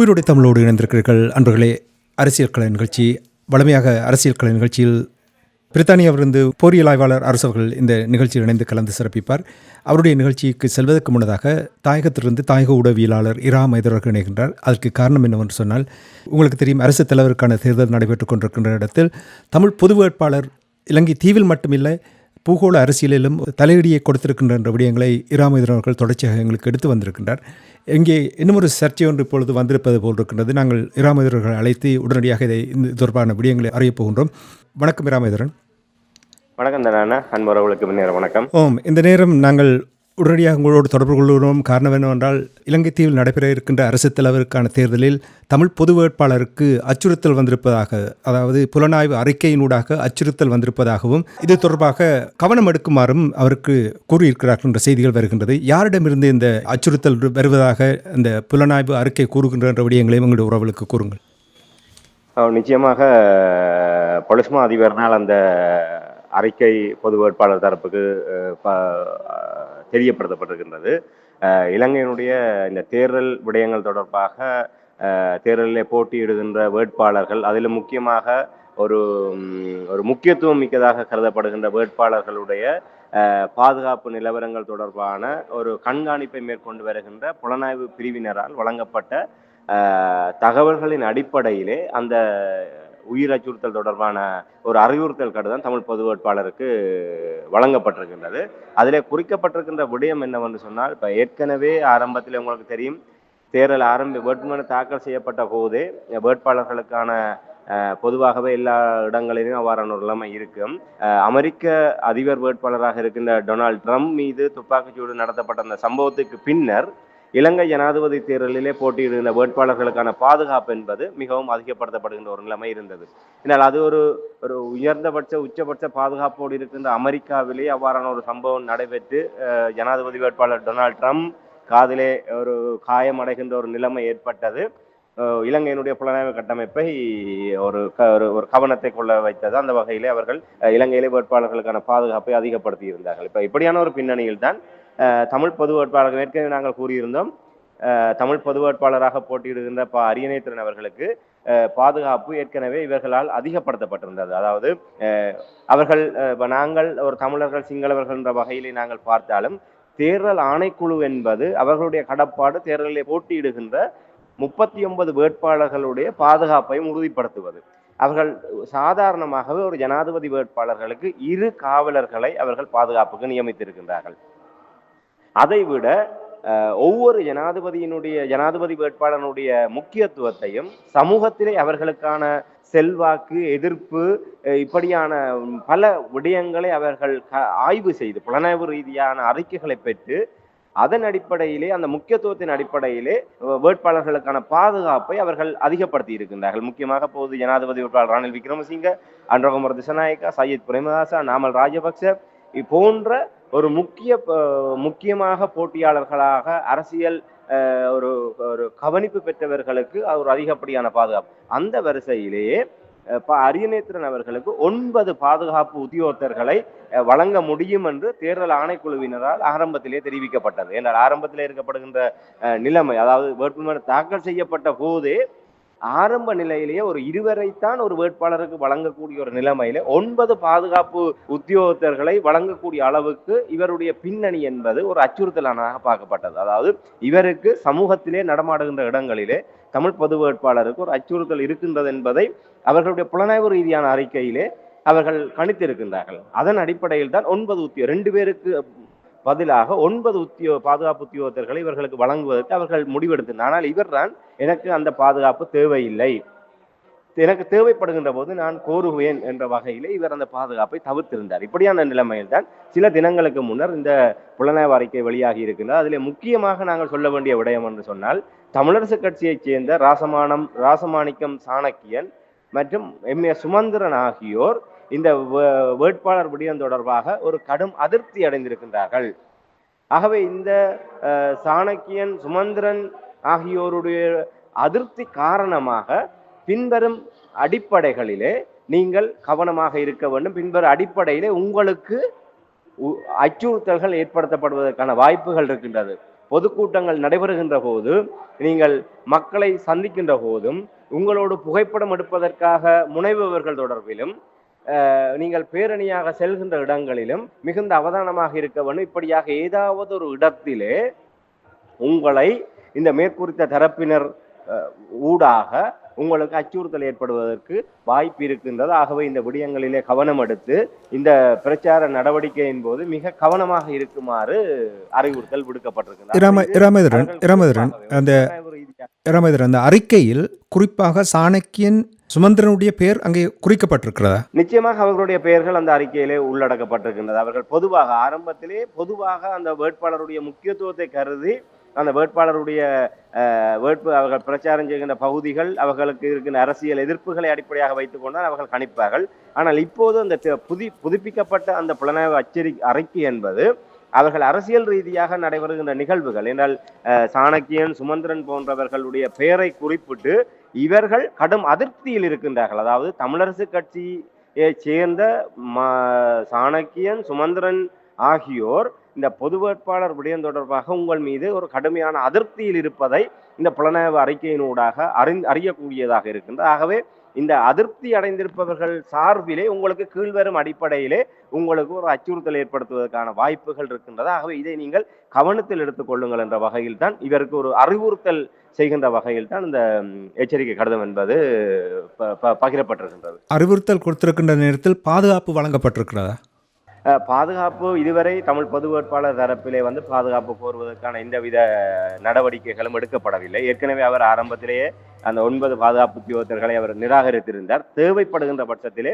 உயிரோடு தமிழோடு இணைந்திருக்கிறீர்கள். அன்பர்களே அரசியல் கலை நிகழ்ச்சி வளமையாக அரசியல் கலை நிகழ்ச்சியில் பிரித்தானியாவிலிருந்து போரியல் ஆய்வாளர் அரசு அவர்கள் இந்த நிகழ்ச்சியில் இணைந்து கலந்து சிறப்பிப்பார். அவருடைய நிகழ்ச்சிக்கு செல்வதற்கு முன்னதாக தாயகத்திலிருந்து தாயக உடவியலாளர் இரா மைதரர்கள் இணைகின்றார். அதற்கு காரணம் என்னவென்று சொன்னால் உங்களுக்கு தெரியும் அரசு தலைவருக்கான தேர்தல் நடைபெற்றுக் கொண்டிருக்கின்ற இடத்தில் தமிழ் பொது வேட்பாளர் இலங்கை தீவில் மட்டுமில்லை பூகோள அரசியலிலும் தலையடியை கொடுத்திருக்கின்ற விடயங்களை இராமேந்திரன் அவர்கள் தொடர்ச்சியாக எங்களுக்கு எடுத்து வந்திருக்கின்றார். இங்கே இன்னும் ஒரு சர்ச்சை ஒன்று இப்பொழுது வந்திருப்பது போல் இருக்கின்றது. நாங்கள் இராமேந்திரர்கள் அழைத்து உடனடியாக இதை இந்த தொடர்பான விடயங்களை அறியப் போகின்றோம். வணக்கம் இராமேந்திரன் வணக்கம் தானே அன்புறவுகளுக்கு முன்னேற வணக்கம். ஓம். இந்த நேரம் நாங்கள் உடனடியாக உங்களோடு தொடர்பு கொள்கிறோம். காரணம் என்னவென்றால் இலங்கை தீவில் நடைபெற இருக்கின்ற அரசு தலைவருக்கான தேர்தலில் தமிழ் பொது வேட்பாளருக்கு அச்சுறுத்தல் வந்திருப்பதாக அதாவது புலனாய்வு அறிக்கையினூடாக அச்சுறுத்தல் வந்திருப்பதாகவும் இது தொடர்பாக கவனம் எடுக்குமாறும் அவருக்கு கூறியிருக்கிறார்கள் என்ற செய்திகள் வருகின்றது. யாரிடமிருந்து இந்த அச்சுறுத்தல் வருவதாக இந்த புலனாய்வு அறிக்கை கூறுகின்ற விடயங்களையும் உங்களுடைய உறவுகளுக்கு கூறுங்கள். நிச்சயமாக பொலிஸ்மா அதிபர்னால் அந்த அறிக்கை பொது வேட்பாளர் தரப்புக்கு தெரியப்படுத்தப்பட்டிருக்கின்றது. இலங்கையினுடைய இந்த தேர்தல் விடயங்கள் தொடர்பாக தேர்தலில் போட்டியிடுகின்ற வேட்பாளர்கள் அதில் முக்கியமாக ஒரு ஒரு முக்கியத்துவம் மிக்கதாக கருதப்படுகின்ற வேட்பாளர்களுடைய பாதுகாப்பு நிலவரங்கள் தொடர்பான ஒரு கண்காணிப்பை மேற்கொண்டு வருகின்ற புலனாய்வு பிரிவினரால் வழங்கப்பட்ட தகவல்களின் அடிப்படையிலே அந்த உயிர் அச்சுறுத்தல் தொடர்பான ஒரு அறிவுறுத்தல் கடிதம் தமிழ் பொது வேட்பாளருக்கு வழங்கப்பட்டிருக்கின்றது. அதில் குறிக்கப்பட்டிருக்கின்ற விடயம் என்னவென்று சொன்னால் இப்போ ஏற்கனவே ஆரம்பத்தில் உங்களுக்கு தெரியும் தேர்தல் ஆரம்பி வேட்புமனு தாக்கல் செய்யப்பட்ட போதே வேட்பாளர்களுக்கான அஹ், பொதுவாகவே எல்லா இடங்களிலும் அவ்வாறான ஒரு நிலைமை இருக்கும். அஹ், அமெரிக்க அதிபர் வேட்பாளராக இருக்கின்ற டொனால்ட் ட்ரம்ப் மீது துப்பாக்கிச்சூடு நடத்தப்பட்ட அந்த சம்பவத்துக்கு பின்னர் இலங்கை ஜனாதிபதி தேர்தலிலே போட்டியிடுகின்ற வேட்பாளர்களுக்கான பாதுகாப்பு என்பது மிகவும் அதிகப்படுத்தப்படுகின்ற ஒரு நிலைமை இருந்தது. இதனால் அது ஒரு ஒரு உயர்ந்தபட்ச உச்சபட்ச பாதுகாப்போடு இருக்கின்ற அமெரிக்காவிலே அவ்வாறான ஒரு சம்பவம் நடைபெற்று ஜனாதிபதி வேட்பாளர் டொனால்ட் ட்ரம்ப் காதிலே ஒரு காயமடைகின்ற ஒரு நிலைமை ஏற்பட்டது. இலங்கையினுடைய புலனாய்வு கட்டமைப்பை ஒரு க- ஒரு- ஒரு கவனத்தை கொள்ள வைத்தது. அந்த வகையிலே அவர்கள் இலங்கையிலே வேட்பாளர்களுக்கான பாதுகாப்பை அதிகப்படுத்தி இருந்தார்கள் இப்ப இப்படியான ஒரு பின்னணியில் தான் தமிழ் பொது வேட்பாளர்கள் ஏற்கனவே நாங்கள் கூறியிருந்தோம். அஹ், தமிழ் பொது வேட்பாளராக போட்டியிடுகின்ற ப அரியணைத்திறன் அவர்களுக்கு பாதுகாப்பு ஏற்கனவே இவர்களால் அதிகப்படுத்தப்பட்டிருந்தது. அதாவது அவர்கள் நாங்கள் ஒரு தமிழர்கள் சிங்களவர்கள் என்ற வகையிலே நாங்கள் பார்த்தாலும் தேர்தல் ஆணைக்குழு என்பது அவர்களுடைய கடப்பாடு தேர்தலில் போட்டியிடுகின்ற முப்பத்தி ஒன்பது வேட்பாளர்களுடைய பாதுகாப்பையும் உறுதிப்படுத்துவது. அவர்கள் சாதாரணமாகவே ஒரு ஜனாதிபதி வேட்பாளர்களுக்கு இரு காவலர்களை அவர்கள் பாதுகாப்புக்கு நியமித்திருக்கின்றார்கள். அதைவிட விட ஒவ்வொரு ஜனாதிபதியினுடைய ஜனாதிபதி வேட்பாளனுடைய முக்கியத்துவத்தையும் சமூகத்திலே அவர்களுக்கான செல்வாக்கு எதிர்ப்பு இப்படியான பல விடயங்களை அவர்கள் க- ஆய்வு செய்து புலனாய்வு ரீதியான அறிக்கைகளை பெற்று அதன் அடிப்படையிலே அந்த முக்கியத்துவத்தின் அடிப்படையிலே வேட்பாளர்களுக்கான பாதுகாப்பை அவர்கள் அதிகப்படுத்தி இருக்கின்றார்கள். முக்கியமாக போது ஜனாதிபதி வேட்பாளர் ரணில் விக்ரமசிங்க அன்றகுமர் திசநாயக்கா சையத் பிரேமதாசா நாமல் ராஜபக்ச போன்ற ஒரு முக்கிய முக்கியமாக போட்டியாளர்களாக அரசியல் ஒரு ஒரு கவனிப்பு பெற்றவர்களுக்கு ஒரு அதிகப்படியான பாதுகாப்பு. அந்த வரிசையிலேயே ப அரியநேத்திரன் அவர்களுக்கு ஒன்பது பாதுகாப்பு உத்தியோகத்தர்களை வழங்க முடியும் என்று தேர்தல் ஆணைக்குழுவினரால் ஆரம்பத்திலே தெரிவிக்கப்பட்டது. என்றால் ஆரம்பத்தில் இருக்கப்படுகின்ற நிலைமை அதாவது வேட்புமனு தாக்கல் செய்யப்பட்ட போதே ஆரம்ப நிலையிலேயே ஒரு இருவரைத்தான் ஒரு வேட்பாளருக்கு வழங்கக்கூடிய ஒரு நிலைமையில ஒன்பது பாதுகாப்பு உத்தியோகத்தர்களை வழங்கக்கூடிய அளவுக்கு இவருடைய பின்னணி என்பது ஒரு அச்சுறுத்தலானதாக பார்க்கப்பட்டது. அதாவது இவருக்கு சமூகத்திலே நடமாடுகின்ற இடங்களிலே தமிழ் பொது வேட்பாளருக்கு ஒரு அச்சுறுத்தல் இருக்கின்றது என்பதை அவர்களுடைய புலனாய்வு ரீதியான அறிக்கையிலே அவர்கள் கணித்திருக்கின்றார்கள். அதன் அடிப்படையில் தான் ஒன்பது உத்தியோ ரெண்டு பேருக்கு பதிலாக ஒன்பது உத்தியோ பாதுகாப்பு உத்தியோகத்தர்களை இவர்களுக்கு வழங்குவதற்கு அவர்கள் முடிவெடுத்தனர். ஆனால் இவர்தான் எனக்கு அந்த பாதுகாப்பு தேவையில்லை. எனக்கு தேவைப்படுகின்ற போது நான் கோருவேன் என்ற வகையிலே இவர் அந்த பாதுகாப்பை தவிர்த்திருந்தார். இப்படியான நிலைமையில் தான் சில தினங்களுக்கு முன்னர் இந்த புலனாய்வு அறிக்கை வெளியாகி இருக்கின்றது. அதிலே முக்கியமாக நாங்கள் சொல்ல வேண்டிய விடயம் என்று சொன்னால் தமிழரசு கட்சியைச் சேர்ந்த ராசமானம் ராசமாணிக்கம் சாணக்கியன் மற்றும் எம் ஏ சுமந்திரன் ஆகியோர் இந்த வேட்பாளர் விடயம் தொடர்பாக ஒரு கடும் அதிருப்தி அடைந்திருக்கின்றார்கள். ஆகவே இந்த சாணக்கியன் சுமந்திரன் ஆகியோருடைய அதிருப்தி காரணமாக பின்வரும் அடிப்படைகளிலே நீங்கள் கவனமாக இருக்க வேண்டும். பின்வரும் அடிப்படையிலே உங்களுக்கு உ- அச்சுறுத்தல்கள் ஏற்படுத்தப்படுவதற்கான வாய்ப்புகள் இருக்கின்றது. பொதுக்கூட்டங்கள் நடைபெறுகின்ற போது நீங்கள் மக்களை சந்திக்கின்ற போதும் உங்களோடு புகைப்படம் எடுப்பதற்காக முனைபவர்கள் தொடர்பிலும் நீங்கள் பேரணியாக செல்கின்ற இடங்களிலும் மிகுந்த அவதானமாக இருக்க வேண்டும். இப்படியாக ஏதாவது ஒரு இடத்திலே உங்களை இந்த மேற்குறித்த தரப்பினர் ஊடாக உங்களுக்கு அச்சுறுத்தல் ஏற்படுவதற்கு வாய்ப்பு இருக்கின்றது. ஆகவே இந்த விடயங்களிலே கவனம் எடுத்து இந்த பிரச்சார நடவடிக்கையின் போது மிக கவனமாக இருக்குமாறு அறிவுறுத்தல் விடுக்கப்பட்டிருக்கிறது அந்த இராமேந்திரன் அந்த அறிக்கையில் குறிப்பாக சாணக்கியன் சுமந்திரனுடைய பெயர் அங்கே குறிக்கப்பட்டிருக்கிறதா? நிச்சயமாக அவர்களுடைய பெயர்கள் அந்த அறிக்கையிலே உள்ளடக்கப்பட்டிருக்கின்றது. அவர்கள் பொதுவாக ஆரம்பத்திலே பொதுவாக அந்த வேட்பாளருடைய முக்கியத்துவத்தை கருதி அந்த வேட்பாளருடைய வேட்பு அவர்கள் பிரச்சாரம் செய்கின்ற பகுதிகள் அவர்களுக்கு இருக்கின்ற அரசியல் எதிர்ப்புகளை அடிப்படையாக வைத்துக் கொண்டால் அவர்கள் கணிப்பார்கள். ஆனால் இப்போது அந்த புதி புதுப்பிக்கப்பட்ட அந்த புலனாய்வு அச்சரி அறிக்கை என்பது அவர்கள் அரசியல் ரீதியாக நடைபெறுகின்ற நிகழ்வுகள் என்றால் சாணக்கியன் சுமந்திரன் போன்றவர்களுடைய பெயரை குறிப்பிட்டு இவர்கள் கடும் அதிருப்தியில் இருக்கின்றார்கள். அதாவது தமிழரசு கட்சியை சேர்ந்த சாணக்கியன் சுமந்திரன் ஆகியோர் இந்த பொது வேட்பாளர் விடயம் தொடர்பாக உங்கள் மீது ஒரு கடுமையான அதிருப்தியில் இருப்பதை இந்த புலனாய்வு அறிக்கையினூடாக அறி அறியக்கூடியதாக இருக்கின்றது. ஆகவே இந்த அதிருப்தி அடைந்திருப்பவர்கள் சார்பிலே உங்களுக்கு கீழ்வரும் அடிப்படையிலே உங்களுக்கு ஒரு அச்சுறுத்தல் ஏற்படுத்துவதற்கான வாய்ப்புகள் இருக்கின்றது? ஆகவே இதை நீங்கள் கவனத்தில் எடுத்துக்கொள்ளுங்கள் என்ற வகையில் தான் இவருக்கு ஒரு அறிவுறுத்தல் செய்கின்ற வகையில் தான் இந்த எச்சரிக்கை கடிதம் என்பது ப- ப- பகிரப்பட்டிருக்கின்றது. அறிவுறுத்தல் கொடுத்திருக்கின்ற நேரத்தில் பாதுகாப்பு வழங்கப்பட்டிருக்கிறதா? பாதுகாப்பு இதுவரை தமிழ் பொது வேட்பாளர் தரப்பிலே வந்து பாதுகாப்பு கோருவதற்கான எந்தவித நடவடிக்கைகளும் எடுக்கப்படவில்லை. ஏற்கனவே அவர் ஆரம்பத்திலேயே அந்த ஒன்பது பாதுகாப்பு உத்தியோகத்தர்களை அவர் நிராகரித்திருந்தார். தேவைப்படுகின்ற பட்சத்திலே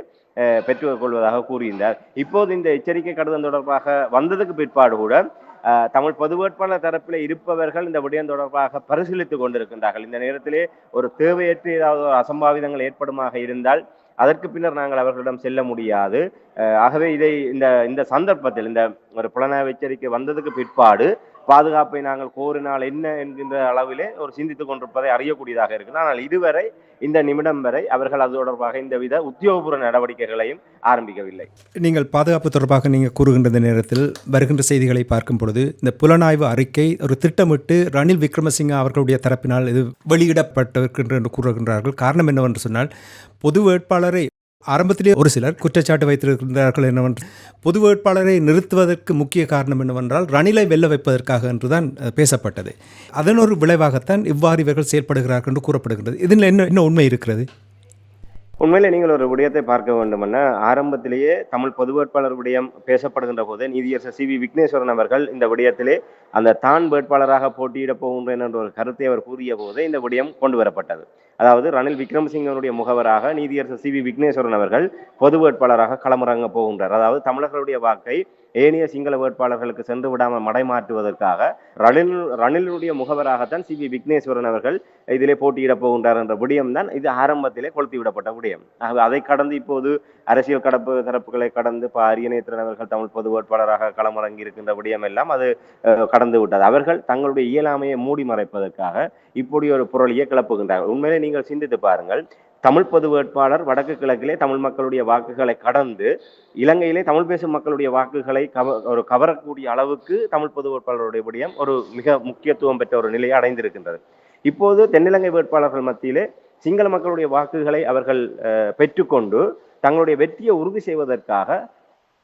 பெற்றுக் கொள்வதாக கூறியிருந்தார். இப்போது இந்த எச்சரிக்கை கடிதம் தொடர்பாக வந்ததுக்கு பிற்பாடு கூட தமிழ் பொது வேட்பாளர் தரப்பில் இருப்பவர்கள் இந்த விடயம் தொடர்பாக பரிசீலித்துக் கொண்டிருக்கின்றார்கள். இந்த நேரத்திலே ஒரு தேவையற்ற ஏதாவது ஒரு அசம்பாவிதங்கள் ஏற்படுமாக இருந்தால் அதற்கு பின்னர் நாங்கள் அவர்களிடம் செல்ல முடியாது. ஆகவே இதை இந்த இந்த சந்தர்ப்பத்தில் இந்த ஒரு புலனாய்வு எச்சரிக்கை வந்ததுக்கு பிற்பாடு பாதுகாப்பை நாங்கள் கோரினால் என்ன என்கின்ற அளவிலே ஒரு சிந்தித்துக் கொண்டிருப்பதை அறியக்கூடியதாக இருக்குது. ஆனால் இதுவரை இந்த நிமிடம் வரை அவர்கள் அது தொடர்பாக இந்தவித உத்தியோகபூர்வ நடவடிக்கைகளையும் ஆரம்பிக்கவில்லை. நீங்கள் பாதுகாப்பு தொடர்பாக நீங்கள் கூறுகின்ற இந்த நேரத்தில் வருகின்ற செய்திகளை பார்க்கும் பொழுது இந்த புலனாய்வு அறிக்கை ஒரு திட்டமிட்டு ரணில் விக்ரமசிங்க அவர்களுடைய தரப்பினால் இது வெளியிடப்பட்டிருக்கின்ற என்று கூறுகின்றார்கள். காரணம் என்னவென்று சொன்னால் பொது வேட்பாளரை ஆரம்பத்திலே ஒரு சிலர் குற்றச்சாட்டு வைத்திருக்கின்றார்கள் என்னவென்று பொது வேட்பாளரை நிறுத்துவதற்கு முக்கிய காரணம் என்னவென்றால் ரணிலை வெல்ல வைப்பதற்காக என்றுதான் பேசப்பட்டது. அதன் ஒரு விளைவாகத்தான் இவ்வாறு இவர்கள் செயல்படுகிறார்கள் என்று கூறப்படுகின்றது. இதில் என்ன என்ன உண்மை இருக்கிறது? உண்மையில் நீங்கள் ஒரு விடயத்தை பார்க்க வேண்டுமென்னா ஆரம்பத்திலேயே தமிழ் பொது வேட்பாளர் விடயம் பேசப்படுகின்ற போது நீதியரசர் சி வி விக்னேஸ்வரன் அவர்கள் இந்த விடயத்திலே அந்த தான் வேட்பாளராக போட்டியிடப் போகின்றேன் என்ற ஒரு கருத்தை அவர் கூறிய போது இந்த விடயம் கொண்டு வரப்பட்டது. அதாவது ரணில் விக்ரமசிங்கனுடைய முகவராக நீதியரசர் சி வி விக்னேஸ்வரன் அவர்கள் பொது வேட்பாளராக களமிறங்க போகின்றார். அதாவது தமிழர்களுடைய வாக்கை ஏனைய சிங்கள வேட்பாளர்களுக்கு சென்று விடாமல் மடைமாற்றுவதற்காக ரணில் ரணிலுடைய முகவராகத்தான் சி வி விக்னேஸ்வரன் அவர்கள் இதிலே போட்டியிடப் போகின்றார் என்ற விடயம் தான் இது ஆரம்பத்திலே கொளுத்தி விடப்பட்ட விடயம் அதை கடந்து இப்போது அரசியல் கடப்பு தரப்புகளை கடந்து இப்போ அரியநேத்திரன் அவர்கள் தமிழ் பொது வேட்பாளராக களமிறங்கி இருக்கின்ற விடயம் எல்லாம் அது கடந்து விட்டது. அவர்கள் தங்களுடைய இயலாமையை மூடி மறைப்பதற்காக இப்படி ஒரு பொருளையே கிளப்புகின்றார்கள். உண்மையிலே நீங்கள் சிந்தித்து பாருங்கள். தமிழ் பொது வேட்பாளர் வடக்கு கிழக்கிலே தமிழ் மக்களுடைய வாக்குகளை கடந்து இலங்கையிலே தமிழ் பேசும் மக்களுடைய வாக்குகளை கவ ஒரு கவரக்கூடிய அளவுக்கு தமிழ் பொது வேட்பாளருடைய விடயம் ஒரு மிக முக்கியத்துவம் பெற்ற ஒரு நிலையை அடைந்திருக்கின்றது. இப்போது தென்னிலங்கை வேட்பாளர்கள் மத்தியிலே சிங்கள மக்களுடைய வாக்குகளை அவர்கள் பெற்றுக்கொண்டு தங்களுடைய வெற்றியை உறுதி செய்வதற்காக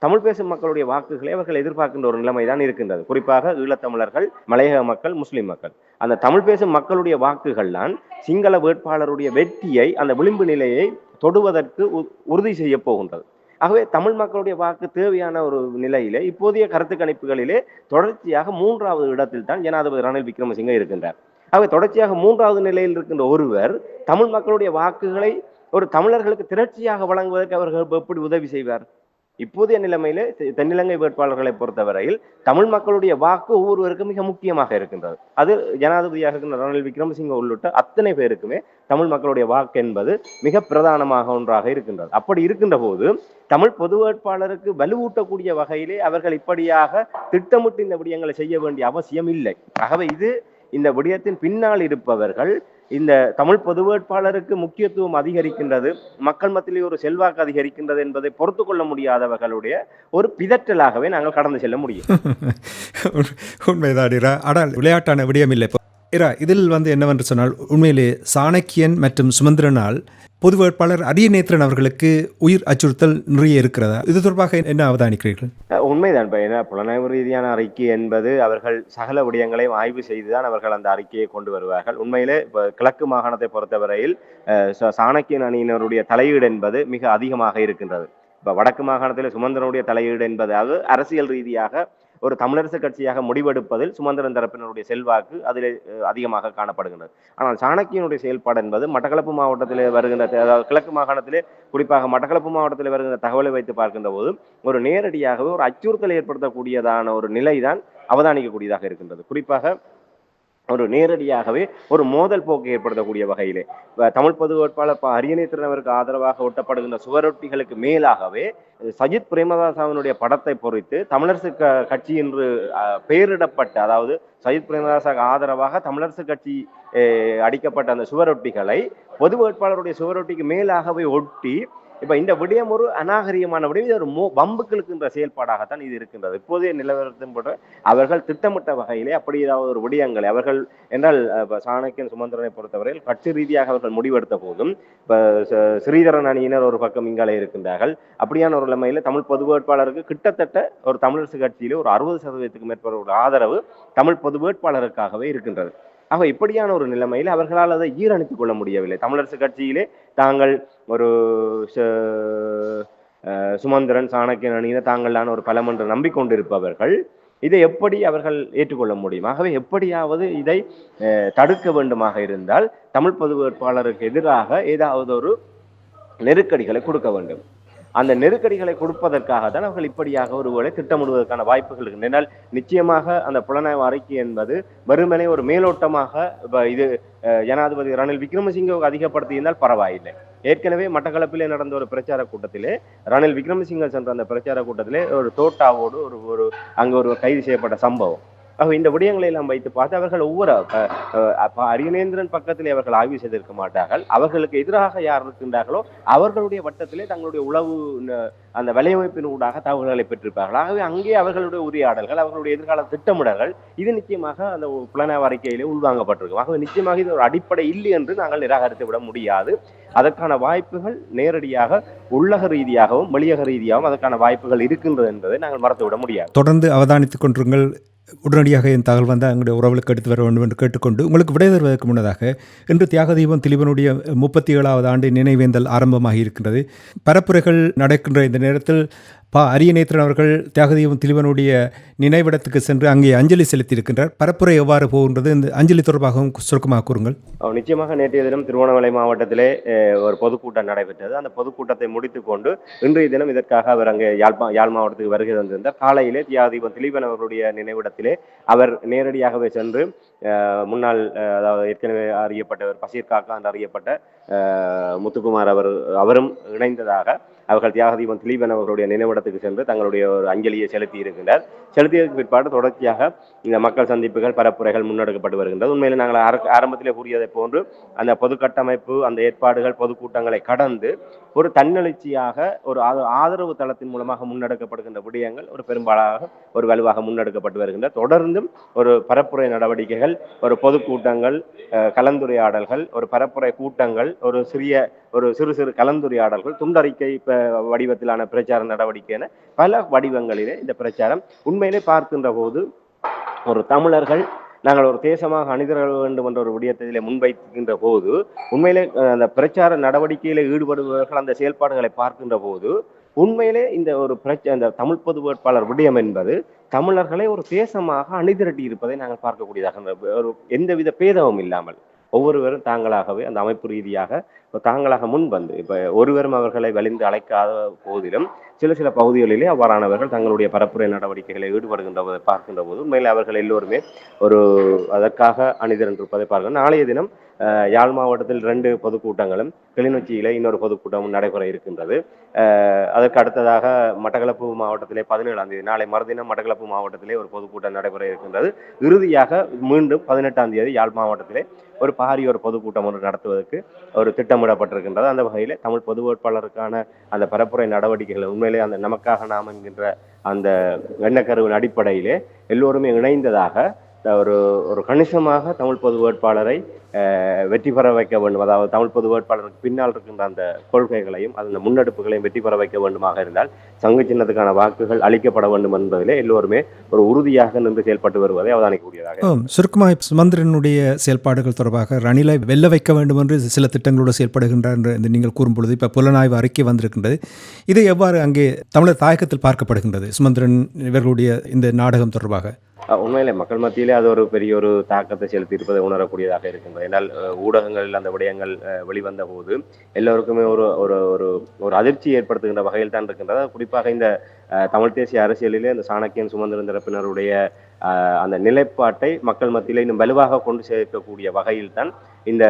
தமிழ் பேசும் மக்களுடைய வாக்குகளை அவர்கள் எதிர்பார்க்கின்ற ஒரு நிலைமை தான் இருக்கின்றது. குறிப்பாக ஈழத்தமிழர்கள் மலையக மக்கள் முஸ்லிம் மக்கள். அந்த தமிழ் பேசும் மக்களுடைய வாக்குகள் தான் சிங்கள வேட்பாளருடைய வெற்றியை அந்த விளிம்பு நிலையை தொடுவதற்கு உ- உறுதி செய்ய போகின்றது. ஆகவே தமிழ் மக்களுடைய வாக்கு தேவையான ஒரு நிலையிலே இப்போதைய கருத்து கணிப்புகளிலே தொடர்ச்சியாக மூன்றாவது இடத்தில் தான் ஜனாதிபதி ரணில் விக்ரமசிங்க இருக்கின்றார். ஆகவே தொடர்ச்சியாக மூன்றாவது நிலையில் இருக்கின்ற ஒருவர் தமிழ் மக்களுடைய வாக்குகளை ஒரு தமிழர்களுக்கு திரட்சியாக வழங்குவதற்கு அவர்கள் எப்படி உதவி செய்வார்? இப்போதைய நிலைமையில தென்னிலங்கை வேட்பாளர்களை பொறுத்தவரையில் தமிழ் மக்களுடைய வாக்கு ஒவ்வொருவருக்கும் மிக முக்கியமாக இருக்கின்றது. அது ஜனாதிபதியாக இருக்கின்ற ரணில் விக்ரமசிங்க உள்ளிட்ட அத்தனை பேருக்குமே தமிழ் மக்களுடைய வாக்கு என்பது மிக பிரதானமாக ஒன்றாக இருக்கின்றது. அப்படி இருக்கின்ற போது தமிழ் பொது வேட்பாளருக்கு வலுவூட்டக்கூடிய வகையிலே அவர்கள் இப்படியாக திட்டமிட்டு இந்த விடயங்களை செய்ய வேண்டிய அவசியம் இல்லை. ஆகவே இது இந்த விடயத்தின் பின்னால் இருப்பவர்கள் இந்த தமிழ் பொது வேட்பாளருக்கு முக்கியத்துவம் அதிகரிக்கின்றது மக்கள் மத்தியிலே ஒரு செல்வாக்கு அதிகரிக்கின்றது என்பதை பொறுத்து கொள்ள முடியாதவர்களுடைய ஒரு பிதற்றலாகவே நாங்கள் கடந்து செல்ல முடியும். உண்மைதான் ஆனால் விளையாட்டான விடயம் இல்லை இப்போ. இரா இதில் வந்து என்னவென்று சொன்னால் உண்மையிலே சாணக்கியன் மற்றும் சுமந்திரனால் பொது வேட்பாளர் அரியநேத்திரன் அவர்களுக்கு உயிர் அச்சுறுத்தல் நிறைய இருக்கிறதா? இது தொடர்பாக என்ன அவதானிக்கிறீர்கள்? உண்மைதான் இப்போ என்ன புலனாய்வு ரீதியான அறிக்கை என்பது அவர்கள் சகல விடயங்களையும் ஆய்வு செய்துதான் அவர்கள் அந்த அறிக்கையை கொண்டு வருவார்கள். உண்மையிலே இப்போ கிழக்கு மாகாணத்தை பொறுத்தவரையில் சாணக்கியன் அணியினருடைய தலையீடு என்பது மிக அதிகமாக இருக்கின்றது. இப்போ வடக்கு மாகாணத்தில் சுமந்திரனுடைய தலையீடு என்பதாவது அரசியல் ரீதியாக ஒரு தமிழரசு கட்சியாக முடிவெடுப்பதில் சுமந்திரன் தரப்பினருடைய செல்வாக்கு அதில் அதிகமாக காணப்படுகின்றது. ஆனால் சாணக்கியனுடைய செயல்பாடு என்பது மட்டக்களப்பு மாவட்டத்தில் வருகின்ற அதாவது கிழக்கு மாகாணத்திலே குறிப்பாக மட்டக்களப்பு மாவட்டத்தில் வருகின்ற தகவலை வைத்து பார்க்கின்ற போது ஒரு நேரடியாகவே ஒரு அச்சுறுத்தலை ஏற்படுத்தக்கூடியதான ஒரு நிலைதான் அவதானிக்கக்கூடியதாக இருக்கின்றது. குறிப்பாக ஒரு நேரடியாகவே ஒரு மோதல் போக்கு ஏற்படுத்தக்கூடிய வகையிலே தமிழ் பொது வேட்பாளர் ப. அவருக்கு ஆதரவாக ஒட்டப்படுகின்ற சுவரொட்டிகளுக்கு மேலாகவே சஜித் பிரேமதாசாவினுடைய படத்தை பொறித்து தமிழரசு க கட்சி என்று பெயரிடப்பட்ட அதாவது சஜித் பிரேமதாசாவுக்கு ஆதரவாக தமிழரசு கட்சி அடிக்கப்பட்ட அந்த சுவரொட்டிகளை பொது வேட்பாளருடைய சுவரொட்டிக்கு மேலாகவே ஒட்டி இப்ப இந்த விடயம் ஒரு அநாகரிகமான விடயம். இது ஒரு மோ வம்புகளுக்குன்ற செயல்பாடாகத்தான் இது இருக்கின்றது. இப்போதைய நிலவரத்தின் போன்ற அவர்கள் திட்டமிட்ட வகையிலே அப்படி ஏதாவது ஒரு விடயங்களை அவர்கள் என்றால் சாணக்கியன் சுமந்திரனை பொறுத்தவரையில் கட்சி ரீதியாக அவர்கள் முடிவெடுத்த போதும் இப்போ ஸ்ரீதரன் அணியினர் ஒரு பக்கம் இங்காலே இருக்கின்றார்கள். அப்படியான ஒரு நிலைமையில் தமிழ் பொது வேட்பாளருக்கு கிட்டத்தட்ட ஒரு தமிழரசு கட்சியிலே ஒரு அறுபது சதவீதத்துக்கு மேற்பட்ட ஒரு ஆதரவு தமிழ் பொது வேட்பாளருக்காகவே இருக்கின்றது. ஆக இப்படியான ஒரு நிலைமையில் அவர்களால் அதை ஈரணித்துக் கொள்ள முடியவில்லை. தமிழரசு கட்சியிலே தாங்கள் ஒரு ச- அஹ் சுமந்திரன் சாணக்கியன் அணியினர் தாங்களான ஒரு பலம் என்று நம்பிக்கொண்டிருப்பவர்கள் இதை எப்படி அவர்கள் ஏற்றுக்கொள்ள முடியும்? ஆகவே எப்படியாவது இதை அஹ், தடுக்க வேண்டுமாக இருந்தால் தமிழ் பொது வேட்பாளருக்கு எதிராக ஏதாவது ஒரு நெருக்கடிகளை கொடுக்க வேண்டும். அந்த நெருக்கடிகளை கொடுப்பதற்காக தான் அவர்கள் இப்படியாக ஒருவேளை திட்டமிடுவதற்கான வாய்ப்புகள் இருக்கின்றன. நிச்சயமாக அந்த புலனாய்வு அறிக்கை என்பது வெறுமனே ஒரு மேலோட்டமாக இது ஜனாதிபதி ரணில் விக்ரமசிங்க அதிகப்படுத்தியிருந்தால் பரவாயில்லை. ஏற்கனவே மட்டக்களப்பிலே நடந்த ஒரு பிரச்சார கூட்டத்திலே ரணில் விக்ரமசிங்க சென்ற அந்த பிரச்சார கூட்டத்திலே ஒரு தோட்டாவோடு ஒரு ஒரு அங்கே ஒரு கைது செய்யப்பட்ட சம்பவம். இந்த விடயங்களை எல்லாம் வைத்து பார்த்து அவர்கள் ஒவ்வொரு அஹ், அரியநேந்திரன் பக்கத்திலே அவர்கள் ஆய்வு செய்திருக்க மாட்டார்கள். அவர்களுக்கு எதிராக யார் இருக்கின்றார்களோ அவர்களுடைய வட்டத்திலே தங்களுடைய உளவு அந்த வலையமைப்பின் ஊடாக தகவல்களை பெற்றிருப்பார்கள். ஆகவே அங்கே அவர்களுடைய உரையாடல்கள் அவர்களுடைய எதிர்கால திட்டமிடல்கள் இது நிச்சயமாக அந்த புலனாய்வு அறிக்கையிலே உள்வாங்கப்பட்டிருக்கும். ஆகவே நிச்சயமாக இது ஒரு அடிப்படை இல்லை என்று நாங்கள் நிராகரித்து விட முடியாது. அதற்கான வாய்ப்புகள் நேரடியாக உள்ளக ரீதியாகவும் வெளியக ரீதியாகவும் அதற்கான வாய்ப்புகள் இருக்கின்றது என்பதை நாங்கள் மறந்து விட முடியாது. தொடர்ந்து அவதானித்துக் கொண்டிருங்கள். உடனடியாக என் தகவல் வந்தால் எங்களுடைய உறவுகளுக்கு எடுத்து வர வேண்டும் என்று கேட்டுக்கொண்டு உங்களுக்கு விடை தருவதற்கு முன்னதாக இன்று தியாகதீபம் திலீபனுடைய முப்பத்தி ஏழாவது ஆண்டு நினைவேந்தல் ஆரம்பமாகி இருக்கின்றது. பரப்புரைகள் நடக்கின்ற இந்த நேரத்தில் பா அரியநேத்திரன் அவர்கள் தியாகதீபம் திலீபனுடைய நினைவிடத்துக்கு சென்று அங்கே அஞ்சலி செலுத்தியிருக்கின்றார். பரப்புரை எவ்வாறு போகின்றது? இந்த அஞ்சலி தொடர்பாகவும் சுருக்கமாக கூறுங்கள். நிச்சயமாக நேற்றைய தினம் திருவண்ணாமலை மாவட்டத்திலே ஒரு பொதுக்கூட்டம் நடைபெற்றது. அந்த பொதுக்கூட்டத்தை முடித்துக்கொண்டு இன்றைய தினம் இதற்காக அவர் அங்கே யாழ்ப்பா யாழ் மாவட்டத்துக்கு வருகை தந்திருந்தார். காலையிலே தியாகதீபம் திலீபன் அவர்களுடைய நினைவிடத்திலே அவர் நேரடியாகவே சென்று முன்னாள் அதாவது ஏற்கனவே அறியப்பட்டவர் பசீர் காக்கா என்று அறியப்பட்ட முத்துக்குமார் அவர் அவரும் இணைந்ததாக அவர்கள் தியாகதீபம் திலீபன் அவர்களுடைய நினைவிடத்துக்கு சென்று தங்களுடைய ஒரு அஞ்சலியை செலுத்தி இருக்கின்றார். செலுத்தியதற்கு பிற்பாடு தொடர்ச்சியாக இந்த மக்கள் சந்திப்புகள் பரப்புரைகள் முன்னெடுக்கப்பட்டு வருகின்றது. உண்மையில் நாங்கள் ஆரம்பத்திலே கூறியதை போன்று அந்த பொது கட்டமைப்பு அந்த ஏற்பாடுகள் பொதுக்கூட்டங்களை கடந்து ஒரு தன்னெழுச்சியாக ஒரு ஆதரவு தளத்தின் மூலமாக முன்னெடுக்கப்படுகின்ற விடயங்கள் ஒரு பெரும்பாலாக ஒரு வலுவாக முன்னெடுக்கப்பட்டு வருகின்ற தொடர்ந்தும் ஒரு பரப்புரை நடவடிக்கைகள் ஒரு பொதுக்கூட்டங்கள் கலந்துரையாடல்கள் ஒரு பரப்புரை கூட்டங்கள் ஒரு சிறிய ஒரு சிறு சிறு கலந்துரையாடல்கள் துண்டறிக்கை இப்போ வடிவத்திலான பிரச்சார நடவடிக்கை என பல வடிவங்களிலே இந்த பிரச்சாரம் உண்மையிலே பார்க்கின்ற போது ஒரு தமிழர்கள் நாங்கள் ஒரு தேசமாக அணிதிரள வேண்டும் என்ற ஒரு விடயத்திலே முன்வைக்கின்ற போது உண்மையிலே அந்த பிரச்சார நடவடிக்கையில ஈடுபடுபவர்கள் அந்த செயல்பாடுகளை பார்க்கின்ற போது உண்மையிலே இந்த ஒரு பிரச்ச அந்த தமிழ் பொது வேட்பாளர் விடயம் என்பது தமிழர்களை ஒரு தேசமாக அணிதிரட்டி இருப்பதை நாங்கள் பார்க்கக்கூடியதாக ஒரு எந்தவித பேதமும் இல்லாமல். ஒவ்வொருவரும் தாங்களாகவே அந்த அமைப்பு ரீதியாக தாங்களாக முன் வந்து இப்ப ஒருவரும் அவர்களை வலிந்து அழைக்காத போதிலும் சில சில பகுதிகளிலே அவ்வாறானவர்கள் தங்களுடைய பரப்புரை நடவடிக்கைகளை ஈடுபடுகின்ற போது பார்க்கின்ற போது உண்மையில் அவர்கள் எல்லோருமே ஒரு அதற்காக அணிதிரண்டிருப்பதை பார்க்கிறோம் நாளைய தினம் யாழ் மாவட்டத்தில் ரெண்டு பொதுக்கூட்டங்களும் கிளிநொச்சியில இன்னொரு பொதுக்கூட்டமும் நடைபெற இருக்கின்றது. அதற்கு அடுத்ததாக மட்டக்களப்பு மாவட்டத்திலே பதினேழாம் தேதி நாளை மறுதினம் மட்டக்களப்பு மாவட்டத்திலே ஒரு பொதுக்கூட்டம் நடைபெற இருக்கின்றது. இறுதியாக மீண்டும் பதினெட்டாம் தேதி யாழ் மாவட்டத்திலே ஒரு பாரி ஒரு பொதுக்கூட்டம் ஒன்று நடத்துவதற்கு ஒரு திட்டமிடப்பட்டிருக்கின்றது. அந்த வகையில் தமிழ் பொது வேட்பாளருக்கான அந்த பரப்புரை நடவடிக்கைகள் உண்மையிலே அந்த நமக்காக நாம் என்கின்ற அந்த எண்ணக்கருவின் அடிப்படையிலே எல்லோருமே இணைந்ததாக ஒரு ஒரு கணிசமாக தமிழ் பொது வேட்பாளரை வெற்றி பெற வைக்க வேண்டும். அதாவது தமிழ் பொது வேட்பாளருக்கு பின்னால் இருக்கின்ற அந்த கொள்கைகளையும் அந்த முன்னெடுப்புகளையும் வெற்றி பெற வைக்க வேண்டுமாக இருந்தால் சங்கு சின்னத்துக்கான வாக்குகள் அளிக்கப்பட வேண்டும் என்பதிலே எல்லோருமே ஒரு உறுதியாக நின்று செயல்பட்டு வருவதை அவதானிக்கக்கூடியதாக ஆம் சுருக்கமாக சுமந்திரனுடைய செயல்பாடுகள் தொடர்பாக ரணிலை வெல்ல வைக்க வேண்டும் என்று சில திட்டங்களோடு செயல்படுகின்றார் என்று நீங்கள் கூறும்பொழுது இப்போ புலனாய்வு அறிக்கை வந்திருக்கின்றது. இதை எவ்வாறு அங்கே தமிழர் தாயகத்தில் பார்க்கப்படுகின்றது சுமந்திரன் இவர்களுடைய இந்த நாடகம் தொடர்பாக? உண்மையிலே மக்கள் மத்தியிலே அது ஒரு பெரிய ஒரு தாக்கத்தை செலுத்தி இருப்பதை உணரக்கூடியதாக இருக்கின்றது. ஏன்னால் ஊடகங்களில் அந்த விடயங்கள் வெளிவந்த போது எல்லோருக்குமே ஒரு ஒரு ஒரு ஒரு அதிர்ச்சி ஏற்படுத்துகின்ற வகையில் தான் இருக்கின்றது. குறிப்பாக இந்த தமிழ் தேசிய அரசியலிலே இந்த சாணக்கியன் சுமந்திரன் தரப்பினருடைய அந்த நிலைப்பாட்டை மக்கள் மத்தியிலே இன்னும் வலுவாக கொண்டு சேர்க்கக்கூடிய வகையில் தான் இந்த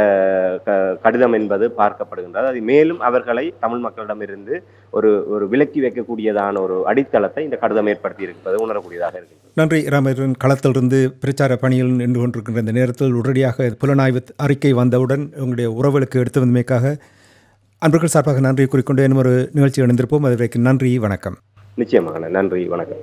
கடிதம் என்பது பார்க்கப்படுகின்றது. அது மேலும் அவர்களை தமிழ் மக்களிடமிருந்து ஒரு ஒரு விலக்கி வைக்கக்கூடியதான ஒரு அடித்தளத்தை இந்த கடிதம் ஏற்படுத்தி இருப்பது உணரக்கூடியதாக இருக்கின்றது. நன்றி ராமேஸ்வரன். களத்திலிருந்து பிரச்சார பணியில் நின்று கொண்டிருக்கின்ற இந்த நேரத்தில் உடனடியாக புலனாய்வு அறிக்கை வந்தவுடன் உங்களுடைய உறவுகளுக்கு எடுத்து வந்தமைக்காக அன்பர்கள் சார்பாக நன்றி கூறிக்கொண்டு இன்னும் ஒரு நிகழ்ச்சி இணைந்திருப்போம். அது வரைக்கும் நன்றி வணக்கம். நிச்சயமாக நன்றி வணக்கம்.